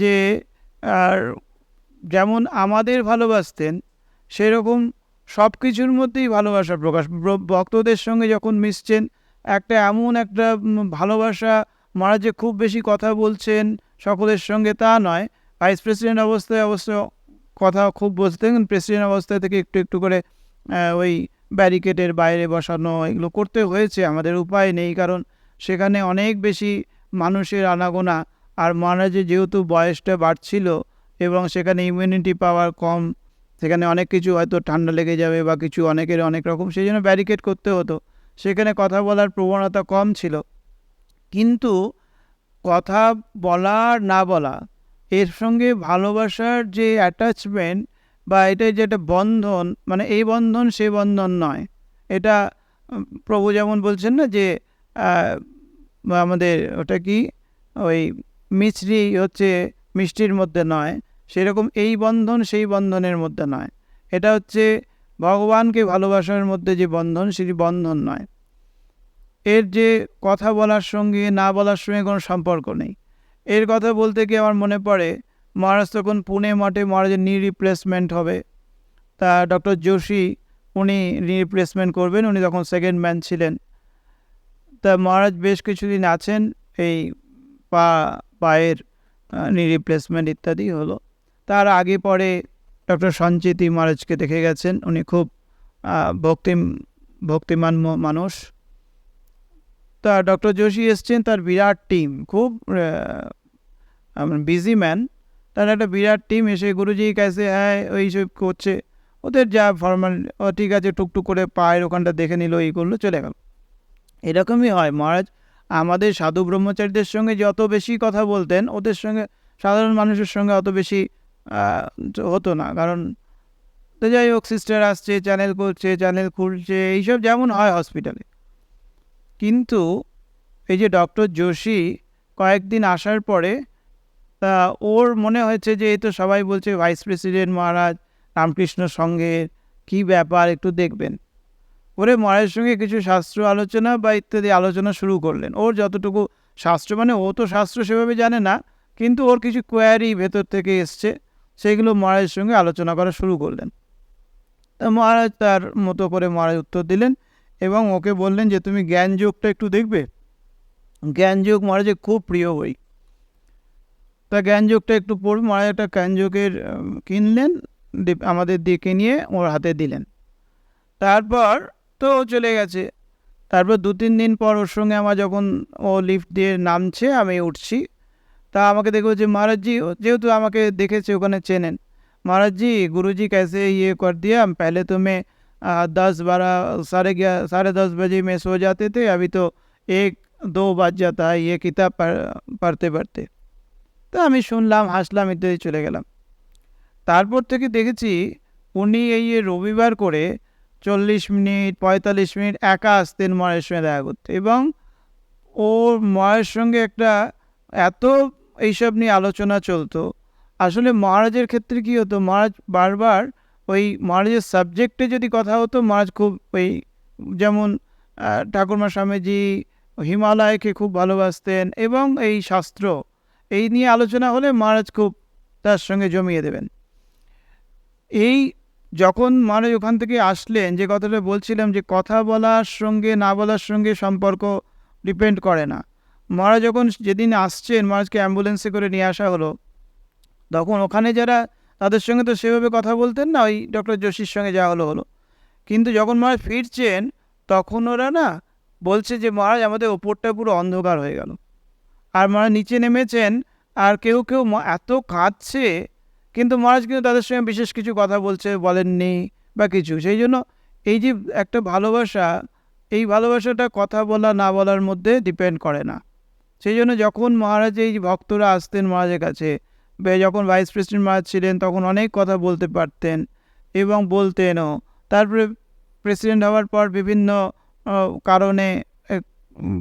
যে, আর যেমন আমাদের ভালোবাসতেন, সেরকম সব কিছুর মধ্যেই ভালোবাসা প্রকাশ। ভক্তদের সঙ্গে যখন মিশছেন, একটা এমন একটা ভালোবাসা, মারা যে খুব বেশি কথা বলছেন সকলের সঙ্গে তা নয়। ভাইস প্রেসিডেন্ট অবস্থায় অবশ্য কথা খুব বলতেন, প্রেসিডেন্ট অবস্থায় থেকে একটু একটু করে ওই ব্যারিকেডের বাইরে বসানো, এগুলো করতে হয়েছে। আমাদের উপায় নেই, কারণ সেখানে অনেক বেশি মানুষের আনাগোনা আর মহারাজের যেহেতু বয়সটা বাড়ছিল এবং সেখানে ইমিউনিটি পাওয়ার কম, সেখানে অনেক কিছু হয়তো ঠান্ডা লেগে যাবে বা কিছু অনেকের অনেক রকম, সেই জন্য ব্যারিকেড করতে হতো। সেখানে কথা বলার প্রবণতা কম ছিল। কিন্তু কথা বলা আর না বলা, এর সঙ্গে ভালোবাসার যে অ্যাটাচমেন্ট বা এটা যে একটা বন্ধন মানে এই বন্ধন সে বন্ধন নয়। এটা প্রভু যেমন বলছেন না যে আমাদের ওটা কি? ওই মিছরি হচ্ছে মিষ্টির মধ্যে নয়, সেরকম এই বন্ধন সেই বন্ধনের মধ্যে নয়। এটা হচ্ছে ভগবানকে ভালোবাসার মধ্যে যে বন্ধন, সেটি বন্ধন নয়। এর যে কথা বলার সঙ্গে না বলার সঙ্গে কোনো সম্পর্ক নেই। এর কথা বলতে গিয়ে আমার মনে পড়ে, মহারাজ তখন পুনে মাঠে মহারাজের নি রিপ্লেসমেন্ট হবে। তা ডক্টর যোশী উনি রিপ্লেসমেন্ট করবেন, উনি তখন সেকেন্ড ম্যান ছিলেন। তা মহারাজ বেশ কিছুদিন আছেন, এই পা পায়ের নি রিপ্লেসমেন্ট ইত্যাদি হলো। তার আগে পরে ডক্টর সঞ্চিতি মহারাজকে দেখে গেছেন। উনি খুব ভক্তি ভক্তিমান মানুষ। তা ডক্টর যোশী এসছেন, তার বিরাট টিম। খুব বিজি ম্যান তার একটা বিরাট টিম এসে গুরুজি কাছে হ্যাঁ ওই সব করছে। ওদের যা ফর্মাল ঠিক আছে, টুকটুক করে পায়ের ওখানটা দেখে নিল এই করল, চলে গেল। এরকমই হয়। মহারাজ আমাদের সাধু ব্রহ্মচারীদের সঙ্গে যত বেশি কথা বলতেন, ওদের সঙ্গে, সাধারণ মানুষের সঙ্গে অত বেশি হতো না। কারণ, তো যাই হোক সিস্টার আসছে চ্যানেল করছে চ্যানেল খুলছে, এইসব যেমন হয় হসপিটালে কিন্তু এই যে ডক্টর যোশী কয়েকদিন আসার পরে, তা ওর মনে হয়েছে যে, এই তো সবাই বলছে ভাইস প্রেসিডেন্ট মহারাজ, রামকৃষ্ণ সঙ্গের কী ব্যাপার একটু দেখবেন। ওরে মহারাজের সঙ্গে কিছু শাস্ত্র আলোচনা বা ইত্যাদি আলোচনা শুরু করলেন। ওর যতটুকু শাস্ত্র মানে ও তো শাস্ত্র সেভাবে জানে না, কিন্তু ওর কিছু কোয়ারি ভেতর থেকে এসছে সেইগুলো মহারাজের সঙ্গে আলোচনা করা শুরু করলেন। তা মহারাজ তার মতো করে মহারাজ উত্তর দিলেন এবং ওকে বললেন যে, তুমি জ্ঞান যোগটা একটু দেখবে? জ্ঞান যোগ মহারাজের খুব প্রিয় বই। তা জ্ঞান যোগটা একটু পড়বে মহারাজ একটা জ্ঞান যোগের কিনলেন আমাদের দিকে নিয়ে ওর হাতে দিলেন। তারপর তো ও চলে গেছে তারপর দু তিন দিন পর ওর সঙ্গে আমার যখন ও লিফট দিয়ে নামছে আমি উঠছি তা আমাকে দেখো যে মহারাজজি ও- যেহেতু আমাকে দেখেছে ওখানে চেনেন महाराज जी गुरु जी कैसे ये कर दिया पहले तो मैं आ, दस बारह साढ़े ग्यारह साढ़े दस बजे में सो जाते थे अभी तो एक दो बज जाता है ये किताब पढ़ पढ़ते पढ़ते তো আমি শুনলাম হাসলাম ইত্যাদি চলে গেলাম তারপর থেকে দেখেছি উনি এই যে রবিবার করে চল্লিশ মিনিট, পঁয়তাল্লিশ মিনিট একা আসতেন মায়ের সঙ্গে দেখা করতে। এবং ওর মায়ের সঙ্গে একটা এত এইসব নিয়ে আলোচনা চলতো। আসলে মহারাজের ক্ষেত্রে কী হতো, মহারাজ বারবার ওই মহারাজের সাবজেক্টে যদি কথা হতো, মহারাজ খুব ওই যেমন ঠাকুরমা স্বামীজি হিমালয়কে খুব ভালোবাসতেন এবং এই শাস্ত্র এই নিয়ে আলোচনা হলে মহারাজ খুব তার সঙ্গে জমিয়ে দেবেন। এই যখন মহারাজ ওখান থেকে আসলেন, যে কথাটা বলছিলাম যে কথা বলার সঙ্গে, না বলার সঙ্গে সম্পর্ক ডিপেন্ড করে না। মহারাজ যখন যেদিন আসছেন, মহারাজকে অ্যাম্বুলেন্সে করে নিয়ে আসা হলো, তখন ওখানে যারা তাদের সঙ্গে তো সেভাবে কথা বলতেন না, ওই ডক্টর যোশীর সঙ্গে যা হলো হলো। কিন্তু যখন মহারাজ ফিরছেন, তখন ওরা না বলছে যে মহারাজ, আমাদের ওপরটা পুরো অন্ধকার হয়ে গেল। আর মহারাজ নিচে নেমেছেন, আর কেউ কেউ এত কাঁদছে কিন্তু মহারাজ কিন্তু তাদের সঙ্গে বিশেষ কিছু কথা বলছে, বলেননি বা কিছু। সেই জন্য এই যে একটা ভালোবাসা, এই ভালোবাসাটা কথা বলা, না বলার মধ্যে ডিপেন্ড করে না। সেই জন্য যখন মহারাজ এই ভক্তরা আসতেন মহারাজের কাছে, বা যখন ভাইস প্রেসিডেন্ট মহারাজ ছিলেন, তখন অনেক কথা বলতে পারতেন এবং বলতেনও। তারপরে প্রেসিডেন্ট হওয়ার পর বিভিন্ন কারণে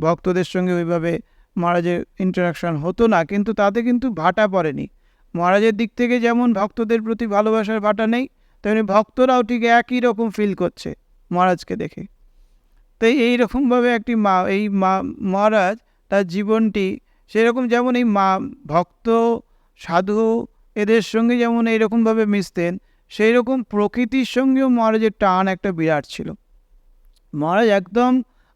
ভক্তদের সঙ্গে ওইভাবে মহারাজের ইন্টারাকশন হতো না, কিন্তু তাতে কিন্তু ভাটা পড়েনি। মহারাজের দিক থেকে যেমন ভক্তদের প্রতি ভালোবাসার ভাটা নেই, তেমনি ভক্তরাও ঠিক একই রকম ফিল করছে মহারাজকে দেখে। তো এই রকমভাবে একটি মা, এই মা, মহারাজ তার জীবনটি সেরকম যেমন এই মা, ভক্ত, সাধু এদের সঙ্গে যেমন এইরকমভাবে মিশতেন সেই রকম প্রকৃতির সঙ্গেও মহারাজের টান একটা বিরাট ছিল। মহারাজ একদম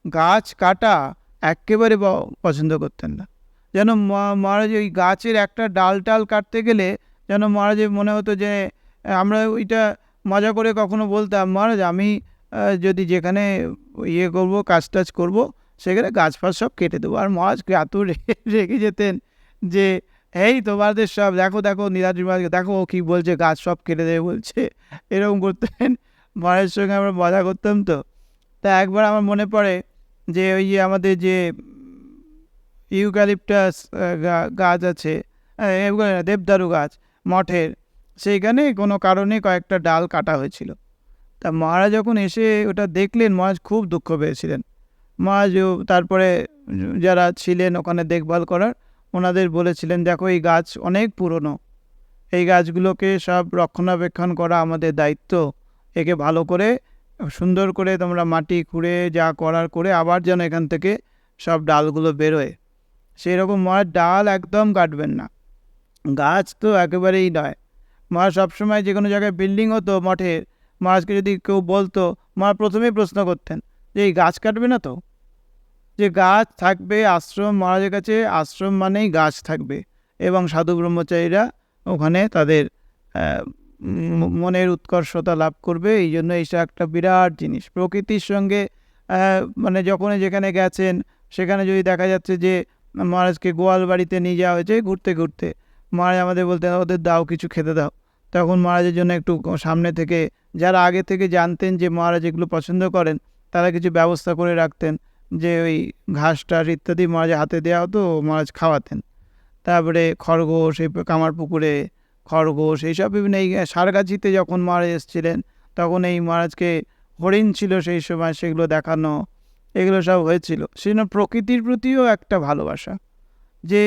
গাছ কাটা একেবারে পছন্দ করতেন না। যেন মহা- মহারাজ ওই গাছের একটা ডাল টাল কাটতে গেলে যেন মহারাজের মনে হতো যে, আমরা ওইটা মজা করে কখনো বলতাম, মহারাজ, আমি যদি যেখানে ইয়ে করব, কাজ টাজ করব, সেখানে গাছ ফাছ সব কেটে দেবো। আর মহারাজকে এত রেগে যেতেন যে, এই তোমাদের সব, দেখো দেখো, নীলাদ্রি মহারাজকে দেখো, ও কী বলছে, গাছ সব কেটে দেবে বলছে। এরকম করতেন। মহারাজের সঙ্গে আমরা মজা করতাম তো। তা একবার আমার মনে পড়ে যে, ওই যে আমাদের যে ইউক্যালিপটাস গাছ আছে আহ, দেবদারু গাছ মঠের। সেইখানে কোনো কারণে কয়েকটা ডাল কাটা হয়েছিল। তা মহারাজ যখন এসে ওটা দেখলেন মহারাজ খুব দুঃখ পেয়েছিলেন। মহারাজ তারপরে যারা ছিলেন ওখানে দেখভাল করার ওনাদের বলেছিলেন দেখো এই গাছ অনেক পুরনো। এই গাছগুলোকে সব রক্ষণাবেক্ষণ করা আমাদের দায়িত্ব। একে ভালো করে সুন্দর করে তোমরা মাটি খুঁড়ে যা করার করে আবার যেন এখান থেকে সব ডালগুলো বেরোয়। সেই রকম মার ডাল একদম কাটবেন না। গাছ তো একেবারেই নয়। মা সবসময় যে কোনো জায়গায় বিল্ডিং হতো মঠের মহারাজকে যদি কেউ বলতো মা প্রথমেই প্রশ্ন করতেন, যে এই গাছ কাটবে না তো? যে গাছ থাকবে আশ্রম, মহারাজের কাছে আশ্রম মানেই গাছ থাকবে এবং সাধু ব্রহ্মচারীরা ওখানে তাদের মনের উৎকর্ষতা লাভ করবে। এই জন্য এইটা একটা বিরাট জিনিস। প্রকৃতির সঙ্গে মানে যখনই যেখানে গেছেন, সেখানে যদি দেখা যাচ্ছে যে মহারাজকে গোয়াল বাড়িতে নিয়ে যাওয়া হয়েছে ঘুরতে ঘুরতে। মহারাজ আমাদের বলতেন, ওদের দাও, কিছু খেতে দাও। তখন মহারাজের জন্য একটু সামনে থেকে যারা আগে থেকে জানতেন যে মহারাজ এগুলো পছন্দ করেন, তারা কিছু ব্যবস্থা করে রাখতেন, যে ওই ঘাস টাস ইত্যাদি মহারাজের হাতে দেওয়া হতো, মহারাজ খাওয়াতেন। তারপরে খরগোশ, এই কামার পুকুরে খরগোশ, এইসব বিভিন্ন এই সারগাছিতে যখন মহারাজ এসেছিলেন, তখন এই মহারাজকে হরিণ ছিল সেই সময় সেগুলো দেখানো এগুলো সব হয়েছিল। সেজন্য প্রকৃতির প্রতিও একটা ভালোবাসা। যে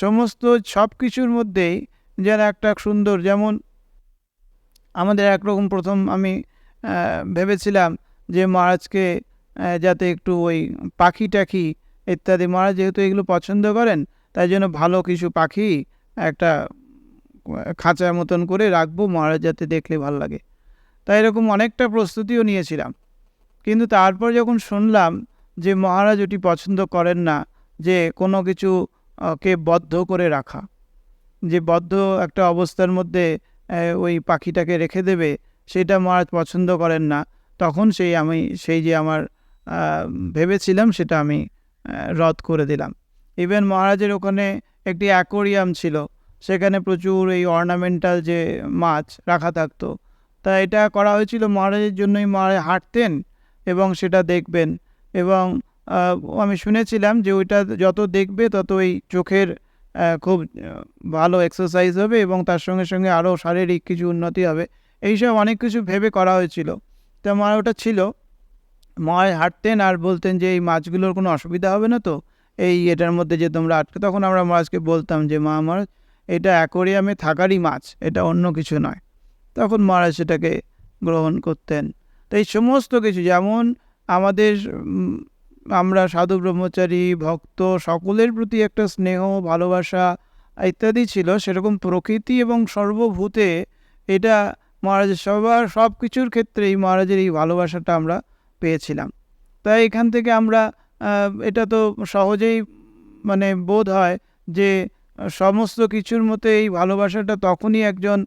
সমস্ত সব কিছুর মধ্যেই যেন একটা সুন্দর, যেমন আমাদের একরকম প্রথম আমি ভেবেছিলাম যে মহারাজকে যাতে একটু ওই পাখি টাখি ইত্যাদি, মহারাজ যেহেতু এগুলো পছন্দ করেন, তাই জন্য ভালো কিছু পাখি একটা খাঁচার মতন করে রাখব, মহারাজ যাতে দেখলে ভালো লাগে। তাই এরকম অনেকটা প্রস্তুতিও নিয়েছিলাম। কিন্তু তারপর যখন শুনলাম যে মহারাজ ওটি পছন্দ করেন না, যে কোনো কিছু কে বদ্ধ করে রাখা, যে বদ্ধ একটা অবস্থার মধ্যে ওই পাখিটাকে রেখে দেবে, সেটা মহারাজ পছন্দ করেন না, তখন সেই আমি, সেই যে আমার ভেবেছিলাম সেটা আমি রদ করে দিলাম। ইভেন মহারাজের ওখানে একটি অ্যাকোরিয়াম ছিল, সেখানে প্রচুর এই অর্নামেন্টাল যে মাছ রাখা থাকতো। তা এটা করা হয়েছিল মহারাজের জন্যই মহারাজ হাঁটতেন এবং সেটা দেখবেন। এবং আমি শুনেছিলাম যে ওইটা যত দেখবে তত ওই চোখের খুব ভালো এক্সারসাইজ হবে এবং তার সঙ্গে সঙ্গে আরও শারীরিক কিছু উন্নতি হবে। এইসব অনেক কিছু ভেবে করা হয়েছিল। তা মা, ওটা ছিল। মায় হাঁটতেন আর বলতেন যে এই মাছগুলোর কোনো অসুবিধা হবে না তো? এই এটার মধ্যে যে তোমরা আটকে, তখন আমরা মাছকে বলতাম যে, মা, আমার এটা অ্যাকোরিয়ামে থাকারই মাছ, এটা অন্য কিছু নয়। তখন মহারাজ সেটাকে গ্রহণ করতেন। তো এই সমস্ত কিছু, যেমন আমাদের আমরা সাধু ব্রহ্মচারী, ভক্ত, সকলের প্রতি একটা স্নেহ, ভালোবাসা ইত্যাদি ছিল, সেরকম প্রকৃতি এবং সর্বভূতে এটা মহারাজের সবার, সব কিছুর ক্ষেত্রেই মহারাজের এই ভালোবাসাটা আমরা পেয়েছিলাম। তাই এখান থেকে আমরা এটা তো সহজেই মানে বোধ হয় যে সমস্ত কিছুর মধ্যে এই ভালোবাসাটা তখনই একজন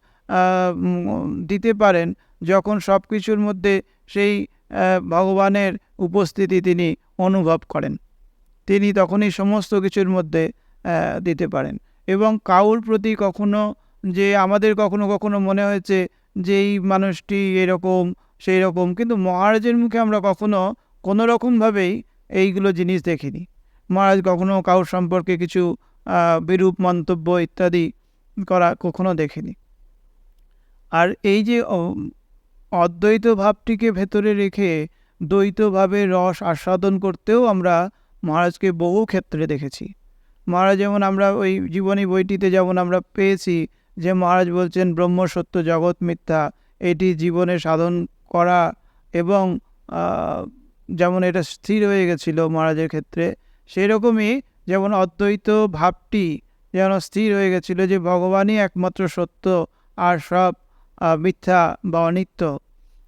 দিতে পারেন যখন সব কিছুর মধ্যে সেই ভগবানের উপস্থিতি তিনি অনুভব করেন। তিনি তখনই সমস্ত কিছুর মধ্যে দিতে পারেন। এবং কাউর প্রতি কখনো যে আমাদের কখনো কখনো মনে হয়েছে যে এই মানুষটি এরকম, সেই রকম, কিন্তু মহারাজের মুখে আমরা কখনো কোনো রকমভাবেই এইগুলো জিনিস দেখিনি। মহারাজ কখনো কাউর সম্পর্কে কিছু বিরূপ মন্তব্য ইত্যাদি করা কখনো দেখিনি। আর এই যে অদ্বৈত ভাবটিকে ভেতরে রেখে দ্বৈতভাবে রস আস্বাদন করতেও আমরা মহারাজকে বহু ক্ষেত্রে দেখেছি। মহারাজ, যেমন আমরা ওই জীবনী বইটিতে যেমন আমরা পেয়েছি যে মহারাজ বলছেন, ব্রহ্ম সত্য, জগৎ মিথ্যা, এটি জীবনে সাধন করা। এবং যেমন এটা স্থির হয়ে গেছিল মহারাজের ক্ষেত্রে সেই রকমই যেমন অদ্বৈত ভাবটি যেন স্থির হয়ে গেছিল যে ভগবানই একমাত্র সত্য আর সব মিথ্যা বা অনিত্য।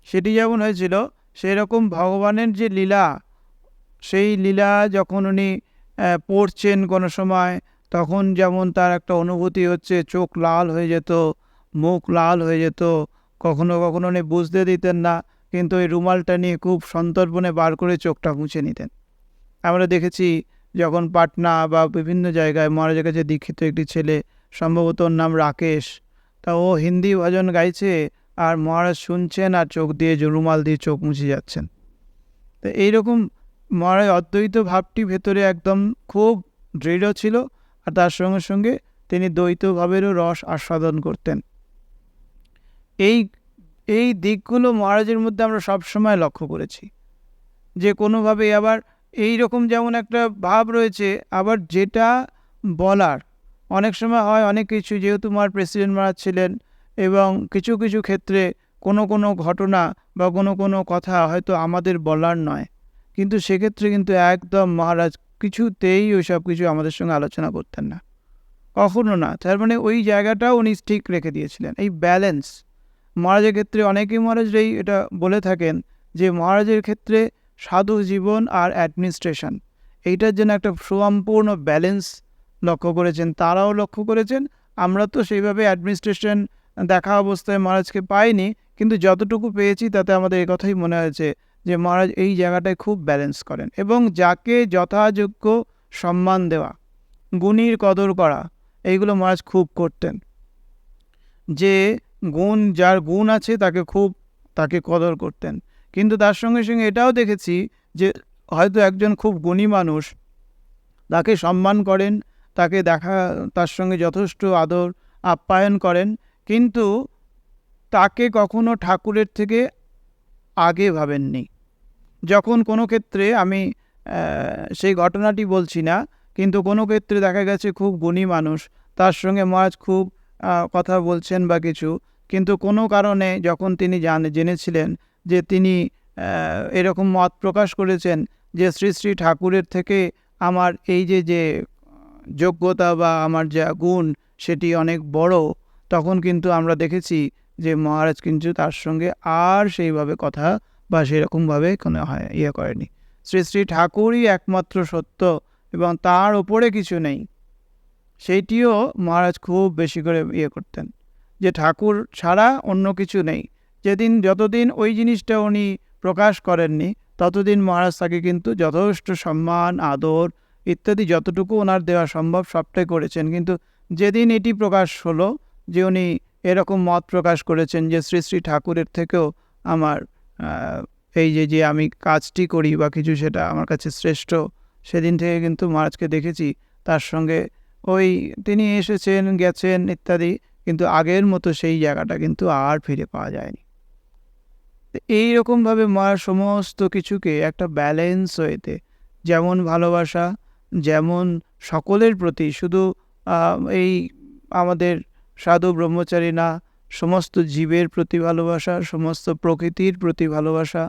সেটি যেমন হয়েছিল সেই রকম ভগবানের যে লীলা, সেই লীলা যখন উনি পড়ছেন কোনো সময়, তখন যেমন তার একটা অনুভূতি হচ্ছে, চোখ লাল হয়ে যেত, মুখ লাল হয়ে যেত, কখনো কখনো উনি বুঝতে দিতেন না, কিন্তু ওই রুমালটা নিয়ে খুব সন্তর্পণে বার করে চোখটা মুছে নিতেন। আমরা দেখেছি যখন পাটনা বা বিভিন্ন জায়গায় মহারাজের কাছে দীক্ষিত একটি ছেলে, সম্ভবত ওর নাম রাকেশ তা ও হিন্দি ভজন গাইছে আর মহারাজ শুনছেন আর চোখ দিয়ে যে রুমাল দিয়ে চোখ মুছে যাচ্ছেন। তো এইরকম মহারাজ অদ্বৈত ভাবটি ভেতরে একদম খুব দৃঢ় ছিল আর তার সঙ্গে সঙ্গে তিনি দ্বৈত ভাবেরও রস আস্বাদন করতেন। এই এই দিকগুলো মহারাজের মধ্যে আমরা সবসময় লক্ষ্য করেছি। যে কোনোভাবে আবার এই রকম যেমন একটা ভাব রয়েছে, আবার যেটা বলার অনেক সময় হয়, অনেক কিছু। যেহেতু মার প্রেসিডেন্ট মারা ছিলেন এবং কিছু কিছু ক্ষেত্রে কোনো কোনো ঘটনা বা কোনো কোনো কথা হয়তো আমাদের বলার নয়। কিন্তু সেক্ষেত্রে কিন্তু একদম মহারাজ কিছুতেই ওই সব কিছু আমাদের সঙ্গে আলোচনা করতেন না। কখনো না। তার মানে ওই জায়গাটাও উনি ঠিক রেখে দিয়েছিলেন। এই ব্যালেন্স মহারাজের ক্ষেত্রে অনেকেই মহারাজরাই এটা বলে থাকেন যে মহারাজের ক্ষেত্রে সাধু জীবন আর অ্যাডমিনিস্ট্রেশন এইটার জন্য একটা সুসম্পূর্ণ ব্যালেন্স লক্ষ্য করেছেন, তারাও লক্ষ্য করেছেন। আমরা তো সেইভাবে অ্যাডমিনিস্ট্রেশন দেখা অবস্থায় মহারাজকে পাইনি, কিন্তু যতটুকু পেয়েছি তাতে আমাদের কথাই মনে হয়েছে যে মহারাজ এই জায়গাটায় খুব ব্যালেন্স করেন এবং যাকে যথাযোগ্য সম্মান দেওয়া, গুণীর কদর করা, এইগুলো মহারাজ খুব করতেন। যে গুণ, যার গুণ আছে তাকে খুব, তাকে কদর করতেন। কিন্তু তার সঙ্গে সঙ্গে এটাও দেখেছি যে হয়তো একজন খুব গুণী মানুষ, তাকে সম্মান করেন তাকে দেখা, তার সঙ্গে যথেষ্ট আদর আপ্যায়ন করেন। কিন্তু তাকে কখনো ঠাকুরের থেকে আগে ভাবেননি। যখন কোনো ক্ষেত্রে আমি সেই ঘটনাটি বলছি না, কিন্তু কোনো ক্ষেত্রে দেখা গেছে খুব গুণী মানুষ, তার সঙ্গে মহারাজ খুব কথা বলছেন বা কিছু। কিন্তু কোনো কারণে যখন তিনি জানে, জেনেছিলেন যে তিনি এরকম মত প্রকাশ করেছেন যে শ্রী শ্রী ঠাকুরের থেকে আমার এই যে যে যোগ্যতা বা আমার যা গুণ সেটি অনেক বড়, তখন কিন্তু আমরা দেখেছি যে মহারাজ কিন্তু তার সঙ্গে আর সেইভাবে কথা বা সেরকমভাবে কোনো হয় ইয়ে করেনি। শ্রী শ্রী ঠাকুরই একমাত্র সত্য এবং তার ওপরে কিছু নেই। সেইটিও মহারাজ খুব বেশি করে ইয়ে করতেন যে ঠাকুর ছাড়া অন্য কিছু নেই। যেদিন, যতদিন ওই জিনিসটা উনি প্রকাশ করেননি, ততদিন মহারাজ তাকে কিন্তু যথেষ্ট সম্মান, আদর ইত্যাদি যতটুকু ওনার দেওয়া সম্ভব সবটাই করেছেন। কিন্তু যেদিন এটি প্রকাশ হলো, যে উনি এরকম মত প্রকাশ করেছেন যে শ্রী শ্রী ঠাকুরের থেকেও আমার এই যে যে আমি কাজটি করি বা কিছু সেটা আমার কাছে শ্রেষ্ঠ, সেদিন থেকে কিন্তু মহারাজকে দেখেছি। তার সঙ্গে ওই তিনি এসেছেন, গেছেন ইত্যাদি, কিন্তু আগের মতো সেই জায়গাটা কিন্তু আর ফিরে পাওয়া যায়নি। তো এইরকমভাবে মহারাজ সমস্ত কিছুকে একটা ব্যালেন্স হয়েতে, যেমন ভালোবাসা যেমন সকলের প্রতি, শুধু এই আমাদের সাধু ব্রহ্মচারী না, সমস্ত জীবের প্রতি ভালোবাসা, সমস্ত প্রকৃতির প্রতি ভালোবাসা,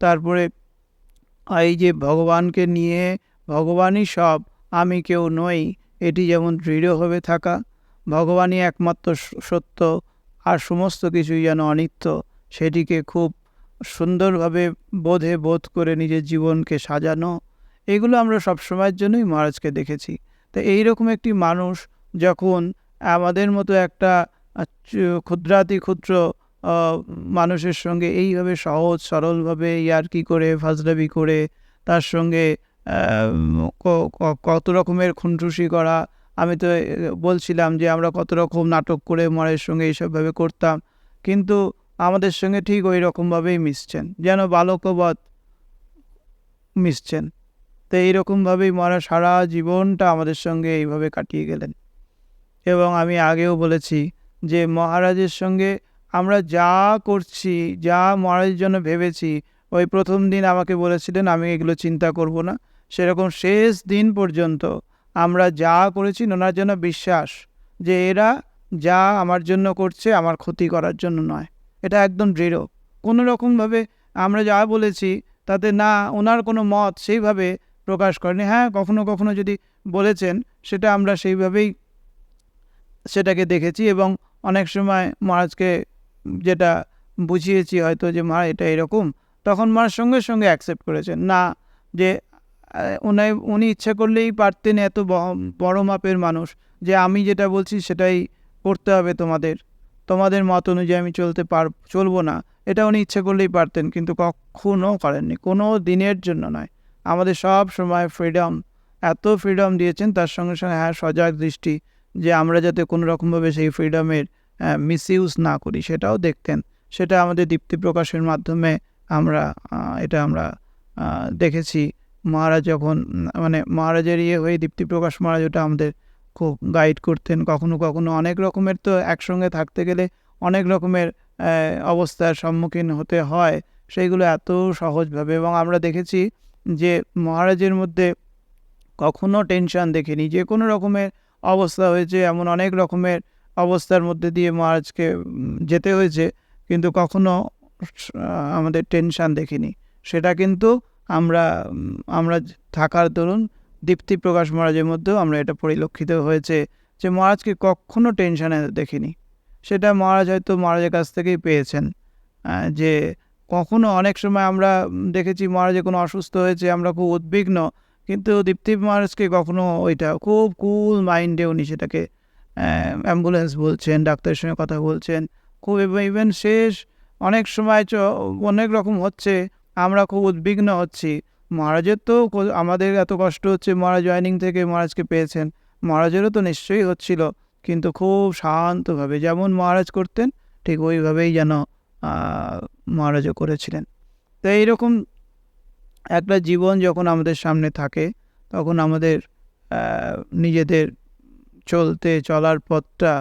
তারপরে এই যে ভগবানকে নিয়ে, ভগবানই সব, আমি কেউ নই, এটি যেমন দৃঢ়ভাবে থাকা, ভগবানই একমাত্র সত্য, আর সমস্ত কিছুই যেন অনিত্য, সেটিকে খুব সুন্দরভাবে বোধে বোধ করে নিজের জীবনকে সাজানো এগুলো আমরা সব সময়ের জন্যই মহারাজকে দেখেছি। তো এইরকম একটি মানুষ যখন আমাদের মতো একটা ক্ষুদ্রাতি ক্ষুদ্র মানুষের সঙ্গে এইভাবে সহজ সরলভাবে ইয়ার্কি করে ফাজলাবি করে, তার সঙ্গে কত রকমের খুনটুসি করা, আমি তো বলছিলাম যে আমরা কত রকম নাটক করে মরের সঙ্গে এইসবভাবে করতাম। কিন্তু আমাদের সঙ্গে ঠিক ওই রকমভাবেই মিশছেন। যেন বালকবধ মিশছেন। তো এইরকমভাবেই মরা সারা জীবনটা আমাদের সঙ্গে এইভাবে কাটিয়ে গেলেন। এবং আমি আগেও বলেছি যে মহারাজের সঙ্গে আমরা যা করছি, যা মহারাজের জন্য ভেবেছি, ওই প্রথম দিন আমাকে বলেছিলেন, আমি এগুলো চিন্তা করব না। সেরকম শেষ দিন পর্যন্ত আমরা যা করেছি, ওনার জন্য বিশ্বাস যে এরা যা আমার জন্য করছে, আমার ক্ষতি করার জন্য নয়। এটা একদম দৃঢ়। কোনো রকমভাবে আমরা যা বলেছি, তাতে না, ওনার কোনো মত, সেইভাবে প্রকাশ করেনি। হ্যাঁ কখনো কখনো যদি বলেছেন, সেটা আমরা সেইভাবেই সেটাকে দেখেছি এবং অনেক সময় মহারাজকে যেটা বুঝিয়েছি হয়তো যে মহারাজ এটা এরকম। তখন মার সঙ্গে সঙ্গে অ্যাকসেপ্ট করেছেন। না, যে উনি উনি ইচ্ছা করলেই পারতেন এত বড় মাপের মানুষ যে, আমি যেটা বলছি সেটাই করতে হবে তোমাদের। তোমাদের মত অনুযায়ী আমি চলতে পার, চলবো না। এটা উনি ইচ্ছে করলেই পারতেন, কিন্তু কখনও করেননি। কোনো দিনের জন্য নয়। আমাদের সব সময় ফ্রিডম এত ফ্রিডম দিয়েছেন, তার সঙ্গে সঙ্গে হ্যাঁ সজাগ দৃষ্টি যে আমরা যাতে কোনো রকমভাবে সেই ফ্রিডমের মিস ইউজ না করি, সেটাও দেখতেন। সেটা আমাদের দীপ্তি প্রকাশের মাধ্যমে আমরা এটা আমরা দেখেছি। মহারাজ যখন মানে মহারাজের ইয়ে হয়ে দীপ্তি প্রকাশ মহারাজ ওটা আমাদের খুব গাইড করতেন। কখনো কখনো অনেক রকমের তো একসঙ্গে থাকতে গেলে অনেক রকমের অবস্থার সম্মুখীন হতে হয়, সেইগুলো এত সহজভাবে এবং আমরা দেখেছি যে মহারাজের মধ্যে কখনো টেনশন দেখিনি, যে কোনো রকমের অবস্থা হয়েছে, এমন অনেক রকমের অবস্থার মধ্যে দিয়ে মহারাজকে যেতে হয়েছে, কিন্তু কখনো আমাদের টেনশন দেখিনি। সেটা কিন্তু আমরা আমরা থাকার দরুন দীপ্তি প্রকাশ মহারাজের মধ্যেও আমরা এটা পরিলক্ষিত হয়েছে, যে মহারাজকে কখনো টেনশনে দেখিনি। সেটা মহারাজ হয়তো মহারাজের কাছ থেকেই পেয়েছেন যে কখনো অনেক সময় আমরা দেখেছি মহারাজে কোনো অসুস্থ হয়েছে, আমরা খুব উদ্বিগ্ন। কিন্তু দীপ্তি মহারাজকে কখনো ওইটা খুব কুল মাইন্ডে উনি সেটাকে অ্যাম্বুলেন্স বলছেন, ডাক্তারের সঙ্গে কথা বলছেন। খুব ইভেন শেষ অনেক সময় চ, অনেক রকম হচ্ছে, আমরা খুব উদ্বিগ্ন হচ্ছি। মহারাজের তো আমাদের এত কষ্ট হচ্ছে, মহারাজ জয়নিং থেকে মহারাজকে পেয়েছেন। মহারাজেরও তো নিশ্চয়ই হচ্ছিল, কিন্তু খুব শান্তভাবে, যেমন মহারাজ করতেন, ঠিক ওইভাবেই যেন আহ, মহারাজও করেছিলেন। তো এইরকম একটা জীবন যখন আমাদের সামনে থাকে তখন আমাদের নিজেদের চলতে চলার পথটা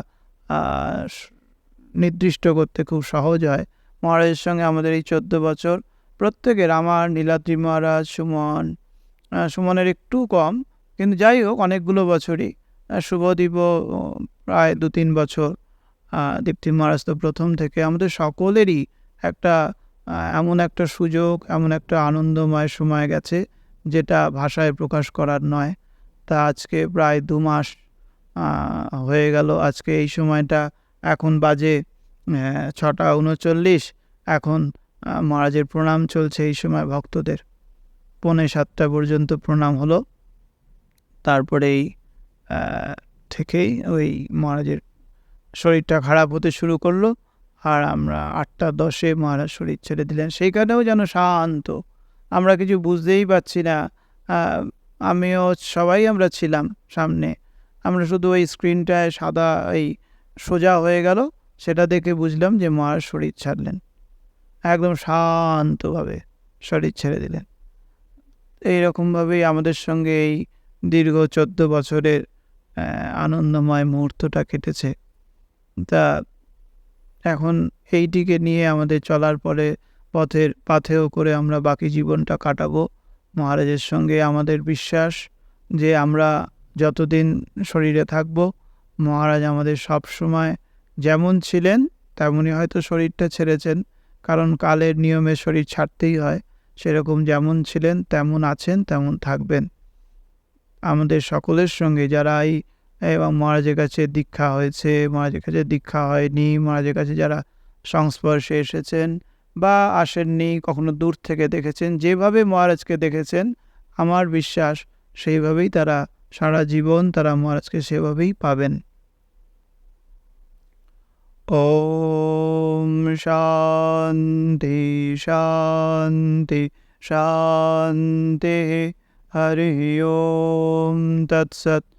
নির্দিষ্ট করতে খুব সহজ হয়। মহারাজের সঙ্গে আমাদের এই চোদ্দ বছর প্রত্যেকের আমার নীলাদ্রি মহারাজ সুমন সুমনের একটু কম কিন্তু যাই হোক অনেকগুলো বছরই। উম, প্রায় দু তিন বছর দীপ্তি মহারাজ তো প্রথম থেকে। আমাদের সকলেরই একটা এমন একটা সুযোগ, এমন একটা আনন্দময় সময় গেছে, যেটা ভাষায় প্রকাশ করার নয়। তা আজকে প্রায় দু মাস হয়ে গেল। আজকে এই সময়টা এখন বাজে ছটা উনচল্লিশ। এখন মহারাজের প্রণাম চলছে এই সময় ভক্তদের। পৌনে সাতটা পর্যন্ত প্রণাম হলো। তারপরেই থেকেই ওই মহারাজের শরীরটা খারাপ হতে শুরু করল। আর আমরা আটটা দশে মহারাজ শরীর ছেড়ে দিলেন। সেইখানেও যেন শান্ত। আমরা কিছু বুঝতেই পারছি না। আমিও সবাই আমরা ছিলাম সামনে। আমরা শুধু ওই স্ক্রিনটায় সাদা, এই সোজা হয়ে গেল। সেটা দেখে বুঝলাম যে মহারাজ শরীর ছাড়লেন। একদম শান্তভাবে শরীর ছেড়ে দিলেন। এইরকমভাবেই আমাদের সঙ্গে এই দীর্ঘ চোদ্দ বছরের আনন্দময় মুহূর্তটা কেটেছে। তা এখন এইটিকে নিয়ে আমাদের চলার পরে পথের পাথেও করে আমরা বাকি জীবনটা কাটাবো। মহারাজের সঙ্গে আমাদের বিশ্বাস যে আমরা যতদিন শরীরে থাকব, মহারাজ আমাদের সব সময় যেমন ছিলেন, তেমনই হয়তো শরীরটা ছেড়েছেন। কারণ কালের নিয়মে শরীর ছাড়তেই হয়। সেরকম যেমন ছিলেন, তেমন আছেন, তেমন থাকবেন। আমাদের সকলের সঙ্গে যারা এই এবং মহারাজের কাছে দীক্ষা হয়েছে, মহারাজের কাছে দীক্ষা হয়নি, মহারাজের কাছে যারা সংস্পর্শে এসেছেন বা আসেননি, কখনো দূর থেকে দেখেছেন, যেভাবে মহারাজকে দেখেছেন, আমার বিশ্বাস সেইভাবেই তারা সারা জীবন তারা মহারাজকে সেভাবেই পাবেন। ওম শান্তি শান্তি শান্তি, হরি ওম, তৎসৎ।